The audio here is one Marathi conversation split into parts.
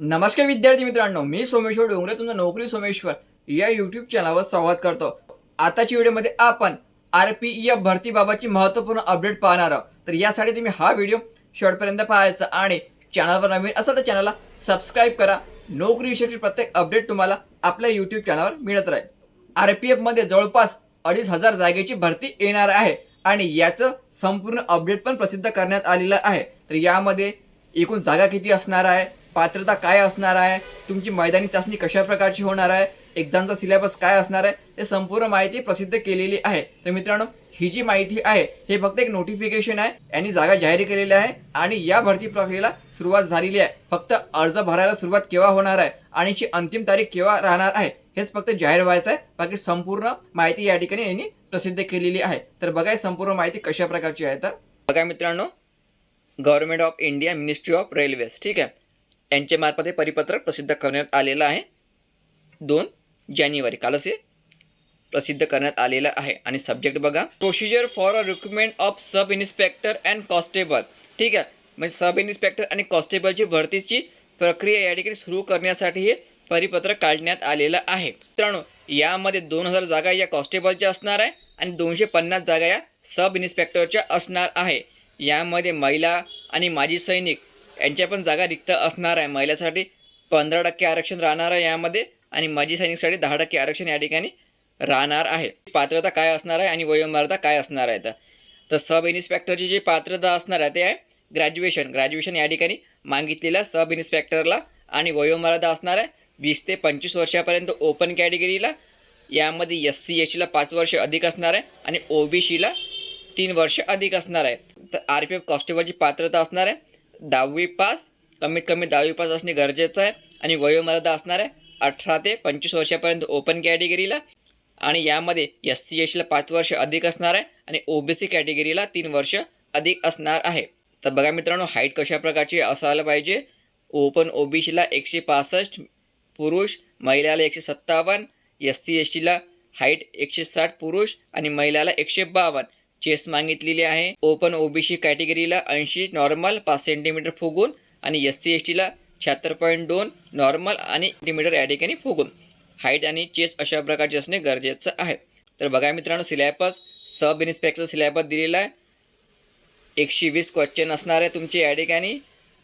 नमस्कार विद्यार्थी मित्रांनो मी सोमेश्वर डोंगरे तुमचं नोकरी सोमेश्वर या युट्यूब चॅनलवर संवाद करतो. आताच्या व्हिडिओमध्ये आपण आर पी एफ भरतीबाबतची महत्त्वपूर्ण अपडेट पाहणार आहोत. तर यासाठी तुम्ही हा व्हिडिओ शेवटपर्यंत पाहायचा आणि चॅनलवर नवीन असं तर चॅनलला सबस्क्राईब करा. नोकरी विषयाची प्रत्येक अपडेट तुम्हाला आपल्या यूट्यूब चॅनलवर मिळत राहील. आर पी एफमध्ये जवळपास अडीच हजार जागेची भरती येणार आहे आणि याचं संपूर्ण अपडेट पण प्रसिद्ध करण्यात आलेलं आहे. तर यामध्ये एकूण जागा किती असणार आहे? पात्रता काय असणार आहे? तुमची मैदानी चाचणी कशा प्रकारची होणार आहे? एक्झामचा सिलेबस काय असणार आहे? हे संपूर्ण माहिती प्रसिद्ध केलेली आहे. तर मित्रांनो ही जी माहिती आहे हे फक्त एक नोटिफिकेशन आहे. यांनी जागा जाहीर केलेली आहे आणि या भरती प्रक्रियेला सुरुवात झालेली आहे. फक्त अर्ज भरायला सुरुवात केव्हा होणार आहे आणि ची अंतिम तारीख केव्हा राहणार आहे हेच फक्त जाहीर व्हायचं आहे. बाकी संपूर्ण माहिती या ठिकाणी यांनी प्रसिद्ध केलेली आहे. तर बघा संपूर्ण माहिती कशा प्रकारची आहे तर? बघा मित्रांनो government of India ministry of railways ठीक आहे? यांच्या मार्फत हे परिपत्रक प्रसिद्ध करण्यात आलेलं आहे. दोन जानेवारी कालच हे प्रसिद्ध करण्यात आलेलं आहे. आणि सब्जेक्ट बघा. Procedure for a recruitment of sub inspector and constable ठीक आहे? म्हणजे सब इन्स्पेक्टर आणि कॉन्स्टेबलची भरतीची प्रक्रिया या ठिकाणी सुरू करण्यासाठी हे परिपत्रक काढण्यात आलेलं आहे. मित्रांनो यामध्ये दोन हजार जागा या कॉन्स्टेबलच्या असणार आहे आणि दोनशे पन्नास जागा या सब इन्स्पेक्टरच्या असणार आहे. यामध्ये महिला आणि माजी सैनिक यांच्या पण जागा रिक्त असणार आहे. महिलासाठी पंधरा टक्के आरक्षण राहणार आहे यामध्ये आणि माजी सैनिकसाठी दहा टक्के आरक्षण या ठिकाणी राहणार आहे. पात्रता काय असणार आहे आणि वयोमर्यादा काय असणार आहे तर? तर सब इन्स्पेक्टरची जी पात्रता असणार आहे ते आहे ग्रॅज्युएशन. ग्रॅज्युएशन या ठिकाणी मागितलेल्या सब इन्स्पेक्टरला आणि वयोमर्यादा असणार आहे वीस ते पंचवीस वर्षापर्यंत ओपन कॅटेगरीला. यामध्ये एस सी एस सीला पाच वर्ष अधिक असणार आहे आणि ओ बी सीला तीन वर्ष अधिक असणार आहे. तर आर पी एफ कॉन्स्टेबलची पात्रता असणार आहे. दहावी पास कमीत कमी दहावी पास असणे गरजेचं आहे. आणि वयोमर्यादा असणार आहे अठरा ते पंचवीस वर्षापर्यंत ओपन कॅटेगरीला आणि यामध्ये एस सी एस पाच वर्ष अधिक असणार आहे आणि ओ बी सी कॅटेगरीला तीन वर्ष अधिक असणार आहे. तर बघा मित्रांनो हाईट कशा प्रकारची असायला पाहिजे? ओपन ओ बी सीला एकशे पासष्ट पुरुष महिलाला एकशे सत्तावन्न एस सी एस टीला हाईट एकशे साठ पुरुष आणि महिलाला एकशे बावन्न. चेस मागितलेली आहे. ओपन ओबीसी कॅटेगरीला ऐंशी नॉर्मल पाच सेंटीमीटर फुगून आणि एस सी एस टीला शहात्तर पॉईंट दोन नॉर्मल आणि सेंटीमीटर या ठिकाणी फुगून. हाईट आणि चेस अशा प्रकारचे असणे गरजेचं आहे. तर बघा मित्रांनो सिलॅबस सब इन्स्पेक्टर सिलॅबस दिलेला आहे. एकशे वीस क्वेश्चन असणार आहे तुमचे या ठिकाणी.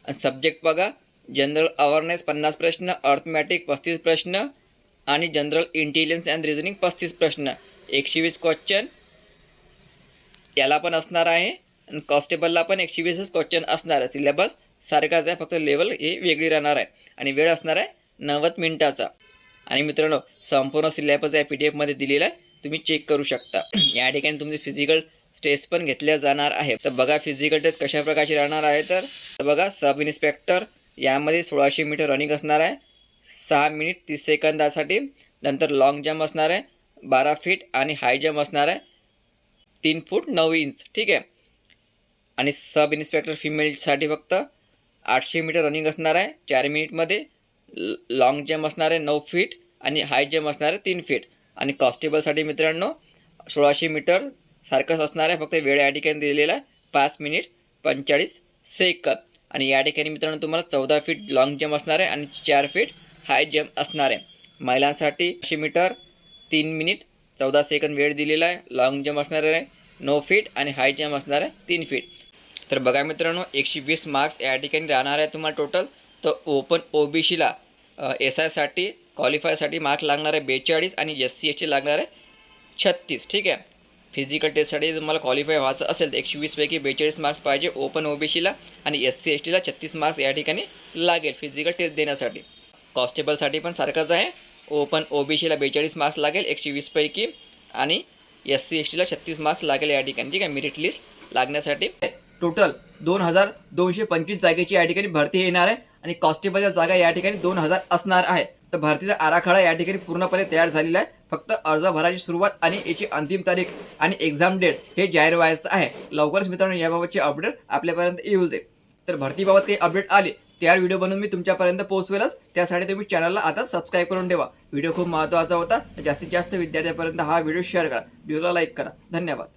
सब्जेक्ट बघा जनरल अवेअरनेस पन्नास प्रश्न अर्थमॅटिक पस्तीस प्रश्न आणि जनरल इंटेलिजन्स अँड रिझनिंग पस्तीस प्रश्न. एकशे वीस क्वेश्चन याला पण असणार आहे. आणि कॉन्स्टेबलला पण एकशे वीसच क्वेश्चन असणार आहे. सिलेबस सारखाच आहे. फक्त लेवल ही वेगळी राहणार आहे. आणि वेळ असणार आहे नव्वद मिनिटाचा. आणि मित्रांनो संपूर्ण सिलेबस या पी डी एफमध्ये दिलेला आहे. तुम्ही चेक करू शकता. या ठिकाणी तुमचे फिजिकल टेस्ट पण घेतल्या जाणार आहे. तर बघा फिजिकल टेस्ट कशा प्रकारची राहणार आहे तर तर बघा सब इन्स्पेक्टर यामध्ये सोळाशे मीटर रनिंग असणार आहे. सहा मिनिट तीस सेकंदासाठी नंतर लाँग जम्प असणार आहे. बारा फीट आणि हाय जम्प असणार आहे. तीन फूट नऊ इंच ठीक आहे? आणि सब इन्स्पेक्टर फिमेलसाठी फक्त आठशे मीटर रनिंग असणार आहे चार मिनिटमध्ये लाँग जम्प असणार आहे नऊ फीट आणि हाय जम्प असणार आहे तीन फीट आणि कॉन्स्टेबलसाठी मित्रांनो सोळाशे मीटर सारखंच असणार आहे फक्त वेळ या ठिकाणी दिलेला आहे पाच मिनिट पंचेचाळीस सेकंद आणि या ठिकाणी मित्रांनो तुम्हाला चौदा फीट लाँग जम्प असणार आहे आणि चार फीट हाय जम्प असणार आहे. महिलांसाठी शे मीटर तीन मिनिट चौदा सेकंद वेळ दिलेला आहे लाँग जम्प असणार आहे. नऊ फीट आणि हाय जम्प असणार आहे तीन फीट तर बघा मित्रांनो एकशे वीस मार्क्स या ठिकाणी राहणार आहे तुम्हाला टोटल तर ओपन ओ बी सीला एस आयसाठी क्वालिफायसाठी मार्क्स लागणार आहे बेचाळीस आणि एस सी एसचे लागणार आहे छत्तीस. ठीक आहे? फिजिकल टेस्टसाठी तुम्हाला क्वालिफाय व्हायचं असेल तर एकशे वीसपैकी बेचाळीस मार्क्स पाहिजे ओपन ओ बी सीला आणि एस सी एस टीला छत्तीस मार्क्स या ठिकाणी लागेल फिजिकल टेस्ट देण्यासाठी. कॉन्स्टेबलसाठी पण सारखंच आहे. ओपन ओ बी सीला बेचाळीस मार्क्स लागेल एकशे वीसपैकी आणि एस सी एस टीला छत्तीस मार्क्स लागेल या ठिकाणी ठीक आहे? मेरिट लिस्ट लागण्यासाठी. टोटल दोन हजार दोनशे पंचवीस जागेची या ठिकाणी भरती येणार आहे आणि कॉन्स्टेबलच्या जागा या ठिकाणी दोन हजार असणार आहे. तर भरतीचा आराखडा या ठिकाणी पूर्णपणे तयार झालेला आहे. फक्त अर्ज भरायची सुरुवात आणि याची अंतिम तारीख आणि एक्झाम डेट हे जाहीर व्हायचं आहे. लवकरच मित्रांनो याबाबतचे अपडेट आपल्यापर्यंत येऊ दे. तर भरतीबाबत काही अपडेट आले त्या व्हिडिओ बनवून मी तुमच्यापर्यंत पोहोचवेलच. त्यासाठी तुम्ही चॅनलला आता सबस्क्राईब करून ठेवा. व्हिडिओ खूप महत्त्वाचा होता. जास्तीत जास्त विद्यार्थ्यांपर्यंत हा व्हिडिओ शेअर करा. व्हिडिओला लाईक करा. धन्यवाद.